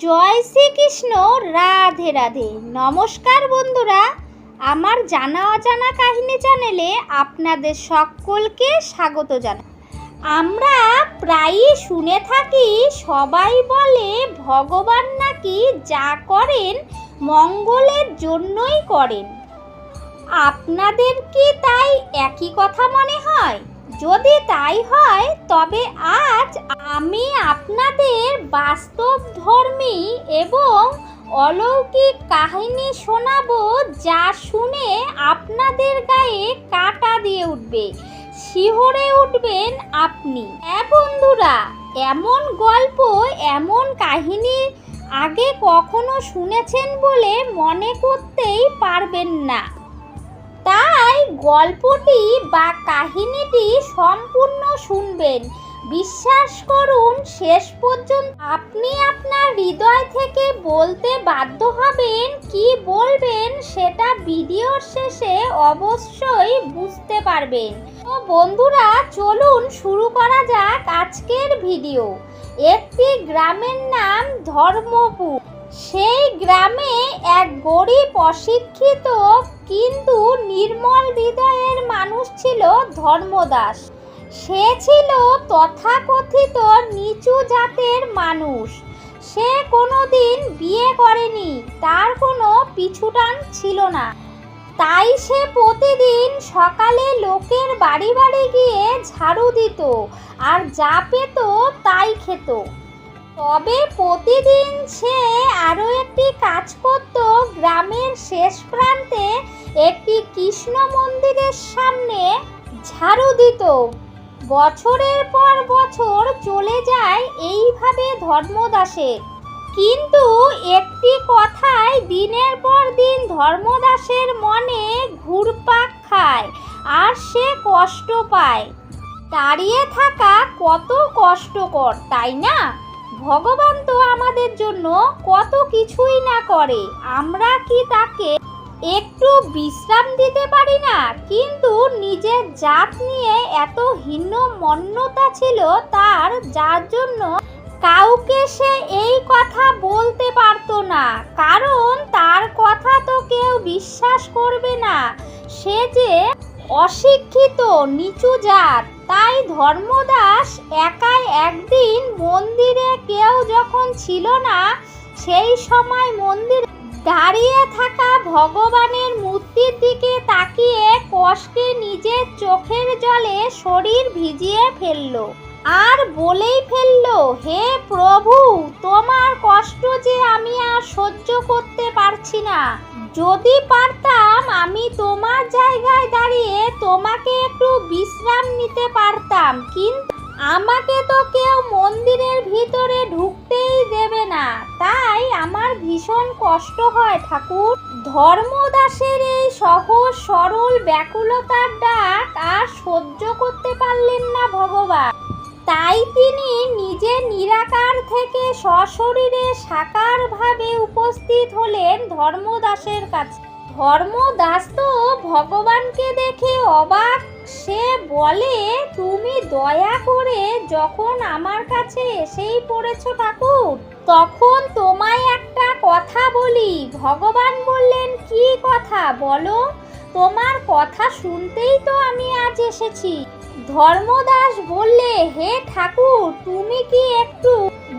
জয় শ্রীকৃষ্ণ, রাধে রাধে। নমস্কার বন্ধুরা, আমার জানা অজানা কাহিনী চ্যানেলে আপনাদের সকলকে স্বাগত জানাই। আমরা প্রায়ই শুনে থাকি, সবাই বলে ভগবান নাকি যা করেন মঙ্গলের জন্যই করেন। আপনাদের কি তাই একই কথা মনে হয়? যদি তাই হয়, তবে আজ আমি আপনাদের বাস্তব ধর্মী এবং অলৌকিক কাহিনী শোনাবো যা শুনে আপনাদের গায়ে কাটা দিয়ে উঠবে, শিহরে উঠবেন আপনি। হ্যাঁ বন্ধুরা, এমন গল্প, এমন কাহিনী আগে কখনো শুনেছেন বলে মনে করতেই পারবেন না। তাই গল্পটি বা কাহিনীটি সম্পূর্ণ শুনবেন। বিশ্বাস করুন, শেষ পর্যন্ত আপনি আপনার হৃদয় থেকে বলতে বাধ্য হবেন, কি বলবেন সেটা ভিডিওর শেষে অবশ্যই বুঝতে পারবেন। তো বন্ধুরা, চলুন শুরু করা যাক আজকের ভিডিও। একটি গ্রামের নাম ধর্মপুর। সেই গ্রামে এক গরিব অশিক্ষিত, কিন্তু নির্মল হৃদয়ের মানুষ ছিল ধর্মদাস। সে ছিল তথাকথিত নিচু জাতের মানুষ। সে কোনোদিন বিয়ে করেনি, তার কোনো পিছুটান ছিল না। তাই সে প্রতিদিন সকালে লোকের বাড়ি বাড়ি গিয়ে ঝাড়ু দিত আর যা পেত তাই খেত। তবে প্রতিদিন সে আরও একটি কাজ করত গ্রামের শেষ প্রান্তে একটি কৃষ্ণ মন্দিরের সামনে ঝাড়ু দিত। বছরের পর বছর চলে যায় এইভাবে ধর্মদাসের। কিন্তু একটি কথাই দিনের পর দিন ধর্মদাসের মনে ঘুরপাক খায় আর সে কষ্ট পায়। দাঁড়িয়ে থাকা কত কষ্টকর, তাই না? ভগবান তো আমাদের জন্য কত কিছুই না করে। আমরা কি তাকে একটু বিশ্রাম দিতে পারি না, কিন্তু নিজের জাত নিয়ে এত হীন মন্যতা ছিল তার, যার জন্য কাউকে সে এই কথা বলতে পারতো না। কারণ তার কথা তো কেউ বিশ্বাস করবে না। সে যে অশিক্ষিত, নিচু জাত, তাই ধর্মদাস একাই একদিন মন্দিরে কেউ যখন ছিল না, সেই সময় মন্দির দাঁড়িয়ে থাকা ভগবানের মূর্তির দিকে তাকিয়ে কষ্টে নিজের চোখের জলে শরীর ভিজিয়ে ফেলল। আর বলেই ফেলল, হে প্রভু, তোমার কষ্ট যে আমি আর সহ্য করতে পারছি না। যদি পারতাম, আমি তোমার জায়গায় দাঁড়িয়ে তোমাকে একটু বিশ্রাম নিতে পারতাম। কিন্তু আমাকে তো কেউ মন্দিরের ভিতরে ঢুকতেই দেবে না। তাই আমার ভীষণ কষ্ট হয়, ঠাকুর। ধর্মদাসের এই সহজ, সরল, ব্যাকুলতার ডাক আর সহ্য করতে পারলেন না ভগবান। তাই তিনি নিজে নিরাকার থেকে সশরীরে সাকারভাবে উপস্থিত হলেন ধর্মদাসের কাছে। ধর্মদাস তো ভগবানকে দেখে অবাক। সে বলে, তুমি দয়া করে যখন আমার কাছে এসেই পড়েছ ঠাকুর, তখন তোমায় একটা কথা বলি। ভগবান বললেন, কি কথা? বলো। তোমার কথা শুনতেই তো আমি আজ এসেছি। ধর্মদাস বললে, হে ঠাকুর, তুমি কি একটু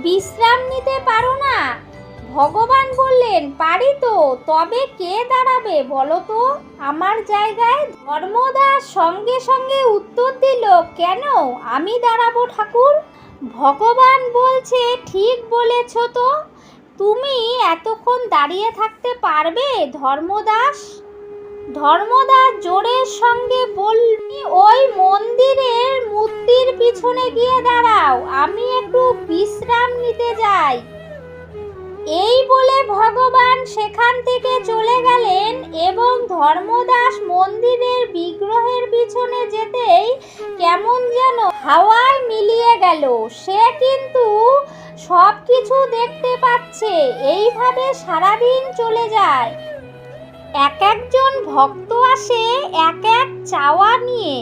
বিশ্রাম নিতে পারো না? ভগবান বললেন, পারি তো, তবে কে দাঁড়াবে বলো তো? আমার জায়গায় ধর্মদাস সঙ্গে সঙ্গে উত্তর দিল, কেন? আমি দাঁড়াবো ঠাকুর। ভগবান বলছে, ঠিক বলেছ তো। তুমি এতক্ষণ দাঁড়িয়ে থাকতে পারবে, ধর্মদাস? ধর্মদাস জোরের সঙ্গে বললি, ওই মন্দিরের মূর্তির পিছনে গিয়ে দাঁড়াও, আমি একটু বিশ্রাম নিতে যাই। এই বলে ভগবান সেখান থেকে চলে গেলেন এবং ধর্মদাস মন্দিরের বিগ্রহের পিছনে যেতেই কেমন যেন হাওয়ায় মিলিয়ে গেল। সে কিন্তু সব কিছু দেখতে পাচ্ছে, এইভাবে সারাদিন চলে যায়। এক একজন ভক্ত আসে এক এক চাওয়া নিয়ে,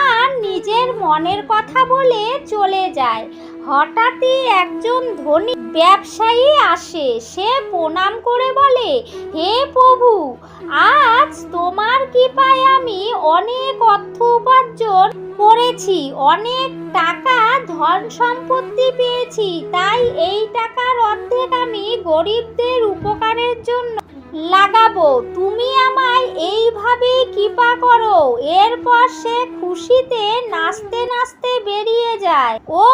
আর নিজের মনের কথা বলে চলে যায়। হঠাৎই একজন ধনী ব্যবসায়ী আসে। সে প্রণাম করে বলে, হে প্রভু, আজ তোমার কৃপায় আমি অনেক অর্থ উপার্জন করেছি, অনেক টাকা ধন সম্পত্তি পেয়েছি, তাই এই টাকার অর্ধেক আমি গরিবদের উপকারের জন্য লাগাবো। তুমি আমায় এইভাবেই কৃপা করো। এরপর সে খুশিতে নাচতে নাচতে বেরিয়ে যায়। ও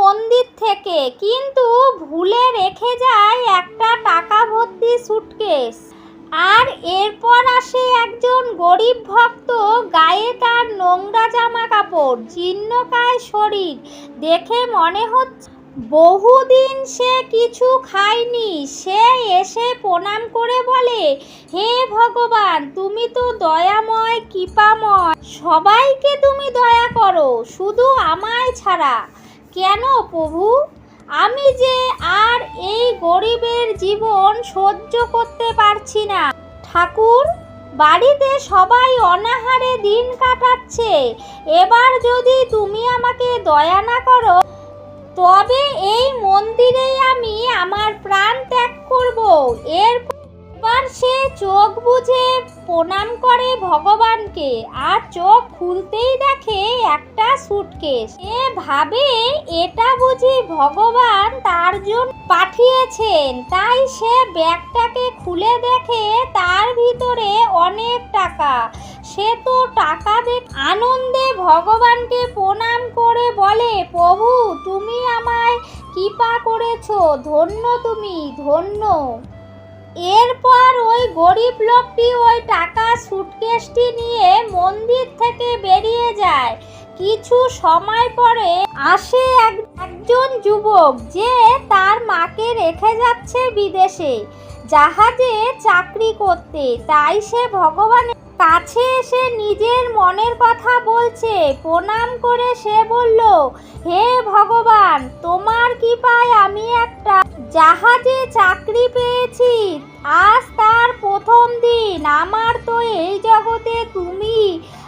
মন্দির থেকে, কিন্তু ভুলে রেখে যায় একটা টাকা ভর্তি সুটকেস আর এরপর আসে একজন গরিব ভক্ত, গায়ে তার নোংরা জামা কাপড় জীর্ণকায় শরীর। দেখে মনে হচ্ছে বহুদিন সে কিছু খায়নি, সে এসে প্রণাম করে বলে, হে ভগবান, তুমি তো দয়াময়, কৃপাময়, সবাইকে তুমি দয়া করো, শুধু আমায় ছাড়া। কেন প্রভু? আমি যে আর এই গরিবের জীবন সহ্য করতে পারছি না। ঠাকুর, বাড়িতে সবাই অনাহারে দিন কাটাচ্ছে। এবার যদি তুমি আমাকে দয়া না করো তবে এই মন্দিরেই আমি আমার প্রাণ ত্যাগ করব। এর এবার সে চোখ বুঝে প্রণাম করে ভগবানকে আর চোখ খুলতেই দেখে একটা সুটকেস সে ভাবে এটা বুঝি ভগবান তার জন্য পাঠিয়েছেন। তাই সে ব্যাগটাকে খুলে দেখে তার ভিতরে অনেক টাকা। সে তো টাকা দেখ আনন্দে ভগবানকে প্রণাম করে বলে, প্রভু, তুমি কৃপা করেছ, ধন্য তুমি, ধন্য। এরপর ওই গরিব লোকটি ওই টাকা সুটকেসটি নিয়ে মন্দির থেকে বেরিয়ে যায়। কিছু সময় পরে আসে এক, একজন যুবক যে তার মাকে রেখে যাচ্ছে বিদেশে, জাহাজে চাকরি করতে। তাই সে ভগবানের কাছে এসে নিজের মনের কথা বলছে। প্রণাম করে সে বলল, হে ভগবান, তোমার কি পায় আমি একটা জাহাজে চাকরি পেয়েছি। আজ তার প্রথম দিন। আমার তো এই জগতে তুমি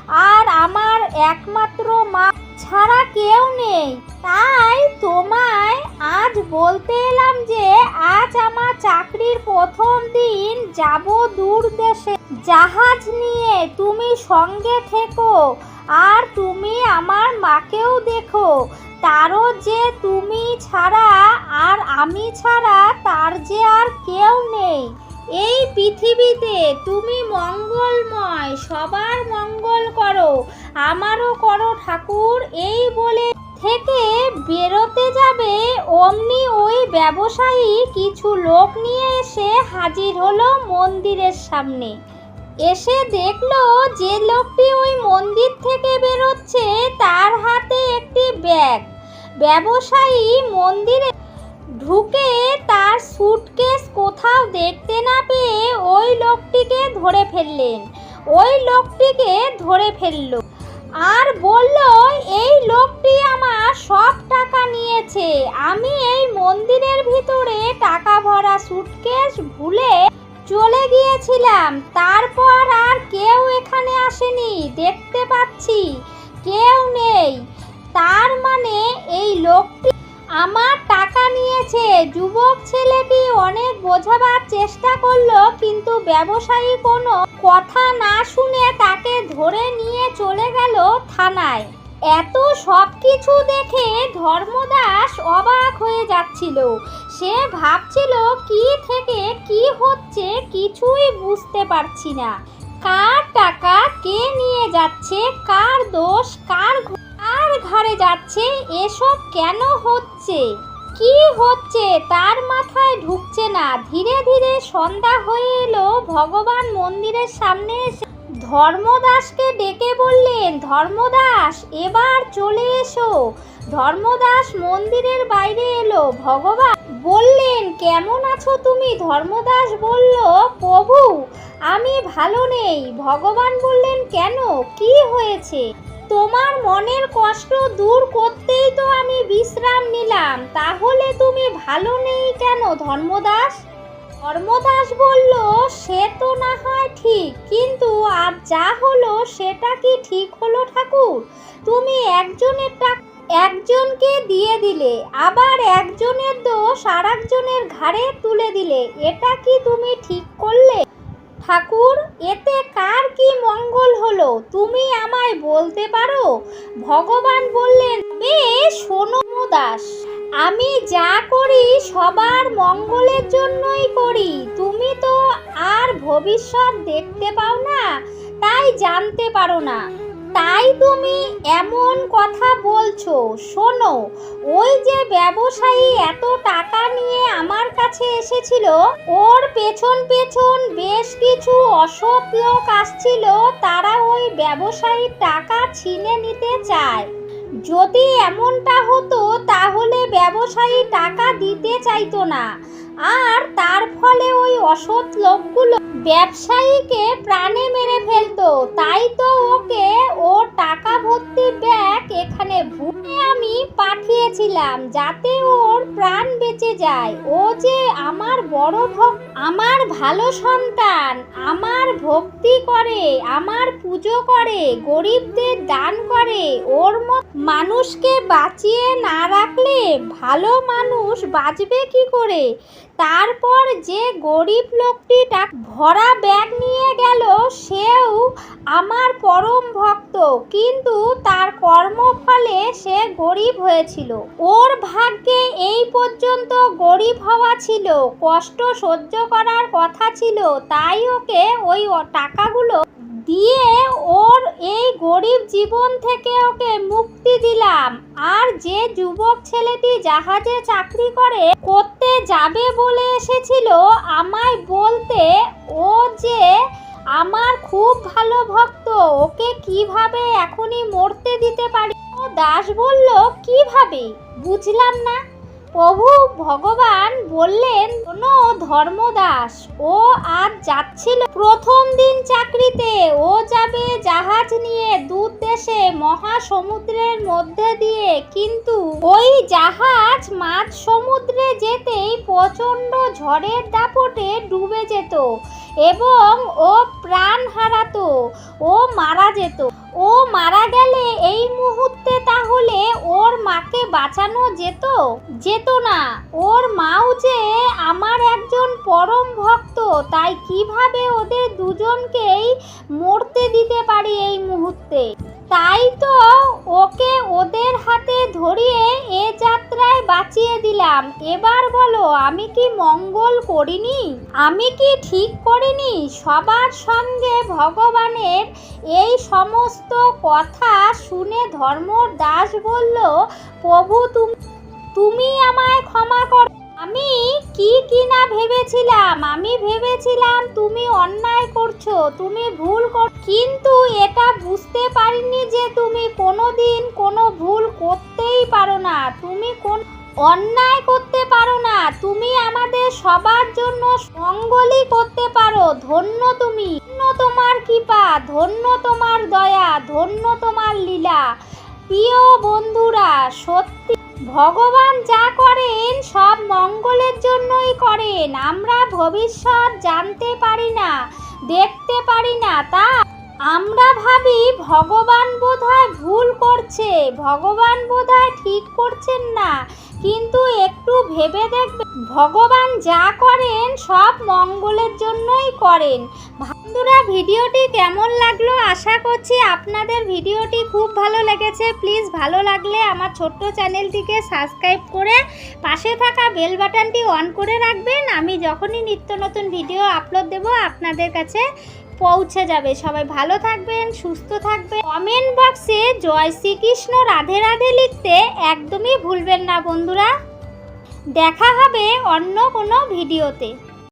আর আমার একমাত্র মা ছাড়া কেউ নেই। তাই তোমায় আজ বলতে এলাম যে, আজ আমার চাকরির প্রথম দিন যাব দূর দেশে। জাহাজ নিয়ে তুমি সঙ্গে থেকো আর তুমি আমার মাকেও দেখো। তারও যে তুমি ছাড়া আর আমি ছাড়া, তার যে আর কেউ নেই। এই পৃথিবীতে তুমি মঙ্গলময়, সবার মঙ্গল করো। আমারও করো ঠাকুর, এই বলে থেকে বেরোতে যাবে অমনি ওই ব্যবসায়ী কিছু লোক নিয়ে এসে হাজির হলো মন্দিরের সামনে। এসে দেখল যে লোকটি ওই মন্দির থেকে বেরোচ্ছে তার হাতে একটি ব্যাগ। ব্যবসায়ী মন্দিরে ঢুকে তার সুটকেস কোথাও দেখতে না পেয়ে ওই লোকটিকে ধরে ফেললেন। ওই লোকটিকে ধরে ফেলল। আর বলল, এই লোকটি আমার সব টাকা নিয়েছে। আমি এই মন্দিরের ভিতরে টাকা ভরা সুটকেস ভুলে চলে গিয়েছিলাম। তারপর আর কেউ এখানে আসেনি। দেখতে পাচ্ছি, কেউ নেই। তার মানে এই লোকটি আমার টাকা নিয়েছে। যুবক ছেলেটি অনেক বোঝাবার চেষ্টা করল, কিন্তু ব্যবসায়ী কোনো কথা না শুনে তাকে ধরে নিয়ে চলে গেল থানায়। এত সব কিছু দেখে ধর্মদাস অবাক হয়ে যাচ্ছিল। সে ভাবছিল, কি থেকে কি হচ্ছে কিছুই বুঝতে পারছি না। কার টাকা কে নিয়ে যাচ্ছে, কার দোষ, কার কার ঘরে যাচ্ছে? এসব কেন হচ্ছে? কি হচ্ছে? তার মাথায় ঢুকছে না। ধীরে ধীরে সন্ধ্যা হয়ে এলো। ভগবান মন্দিরের সামনে এসে ধর্মদাসকে ডেকে বললেন, ধর্মদাস, এবার চলে এসো। ধর্মদাস মন্দিরের বাইরে এলো। ভগবান বললেন, কেমন আছো তুমি? ধর্মদাস বলল, প্রভু, আমি ভালো নেই। ভগবান বললেন, কেন? কি হয়েছে? তোমার মনের কষ্ট দূর করতেই তো আমি বিশ্রাম নিলাম। তাহলে তুমি ভালো নেই কেন ধর্মদাস? ধর্মদাস বলল, সে তো না হয় ঠিক, কিন্তু আর যা হলো সেটা কি ঠিক হলো ঠাকুর? তুমি একজনের একজনকে দিয়ে দিলে, আবার একজনের দোষ আর একজনের ঘাড়ে তুলে দিলে, এটা কি তুমি ঠিক করলে? ঠাকুর, এতে কার কি মঙ্গল হলো? তুমি আমায় বলতে পারো? ভগবান বললেন বে শোনো দাস, আমি যা করি সবার মঙ্গলের জন্যই করি। তুমি তো আর ভবিষ্যৎ দেখতে পাও না, তাই জানতে পারো না। তাই তুমি এমন কথা বলছো। শোনো, ওই যে ব্যবসায়ী এত টাকা নিয়ে আমার কাছে এসেছিল, ওর পেছন পেছন বেশ কিছু অসৎ লোক আসছিল, তারা ওই ব্যবসায়ীর টাকা ছিনে নিতে চায়। যদি এমনটা হতো, তাহলে ব্যবসায়ী টাকা দিতে চাইতো না। আর তার ফলে ওই অসৎ লোকগুলো ব্যবসায়ীকে প্রাণে মেরে ফেলতো। তাই তো ওকে ও টাকা ভর্তি ব্যাগ এখানে ভুলে আমি পাঠিয়েছিলাম যাতে ওর প্রাণ বেঁচে যায়। ও যে আমার বড় ভক্ত আমার ভালো সন্তান, আমার ভক্তি করে, আমার পুজো করে, গরিবদের দান করে, ওর মানুষকে বাঁচিয়ে না রাখলে ভালো মানুষ বাঁচবে কি করে? তারপর যে গরিব লোকটি ভরা ব্যাগ নিয়ে গেল, সেও আমার পরম ভক্ত। কিন্তু তার কর্মফলে সে গরিব হয়েছিল। ওর ভাগ্যে এই পর্যন্ত গরিব হওয়া ছিল। কষ্ট সহ্য করার কথা ছিল। তাই ওকে ওই টাকাগুলো দিয়ে ওর এই গরিব জীবন থেকে ওকে মুক্তি দিলাম। আর যে যুবক ছেলেটি জাহাজে চাকরি করে, করতে যাবে বলে এসেছিল, আমায় বলতে, ও যে আমার খুব ভালো ভক্ত, ওকে কীভাবে এখনই মরতে দিতে পারি? ও দাস বলল, কীভাবে? বুঝলাম না। প্রভু ভগবান বললেন কোনো ধর্মদাস, ও আজ যাচ্ছিল প্রথম দিন চাকরিতে। ও যাবে জাহাজ নিয়ে দূর দেশে মহাসমুদ্রের মধ্যে দিয়ে। কিন্তু ওই জাহাজ মাঝ সমুদ্রে যেতেই প্রচণ্ড ঝড়ের দাপটে ডুবে যেত এবং ও প্রাণ হারাতো। ও মারা যেত। ও মারা গেলে এই মুহূর্তে তাহলে ওর মাকে বাঁচানো যেত? যেত না। ওর মাও যে আমার একজন পরম ভক্ত, তাই কীভাবে ওদের দুজনকেই মরতে দিতে পারি এই মুহূর্তে? তাই তো ওকে ওদের হাতে ধরিয়ে এ যাত্রায় বাঁচিয়ে দিলাম। এবার বলো, আমি কি মঙ্গল করিনি? আমি কি ঠিক করিনি? সবার সঙ্গে ভগবানের এই সমস্ত কথা শুনে ধর্মর দাস বলল, প্রভু, তুমি তুমি আমায় ক্ষমা কর আমি কি কি না ভেবেছিলাম? আমি ভেবেছিলাম তুমি অন্যায় করছ, তুমি ভুল কর, কিন্তু এটা বুঝতে পারিনি যে তুমি কোনো দিন কোনো ভুল করতেই পারো না। তুমি কোন, অন্যায় করতে পারো না। তুমি আমাদের সবার জন্য মঙ্গলই করতে পারো। ধন্য তুমি। ধন্য তোমার কৃপা। ধন্য তোমার দয়া। ধন্য তোমার লীলা। প্রিয় বন্ধুরা, সত্যি ভগবান যা করেন, সব মঙ্গলের জন্যই করেন। আমরা ভবিষ্যৎ জানতে পারি না, দেখতে পারি না, তা আমরা ভাবি ভগবান বোধহয় ভুল করছে, ভগবান বোধহয় ঠিক করছেন না। কিন্তু একটু ভেবে দেখবে, ভগবান যা করেন সব মঙ্গলের জন্যই করেন। বন্ধুরা, ভিডিওটি কেমন লাগল? আশা করছি আপনাদের ভিডিওটি খুব ভালো লেগেছে। প্লিজ ভালো লাগলে আমার ছোট্ট চ্যানেলটিকে সাবস্ক্রাইব করে পাশে থাকা বেল বাটনটি অন করে রাখবেন। আমি যখনই নিত্য নতুন ভিডিও আপলোড দেব আপনাদের কাছে পৌঁছে যাবে। সবাই ভালো থাকবেন, সুস্থ থাকবেন। কমেন্ট বক্সে জয় শ্রীকৃষ্ণ রাধে রাধে লিখতে একদমই ভুলবেন না বন্ধুরা। দেখা হবে অন্য কোনো ভিডিওতে।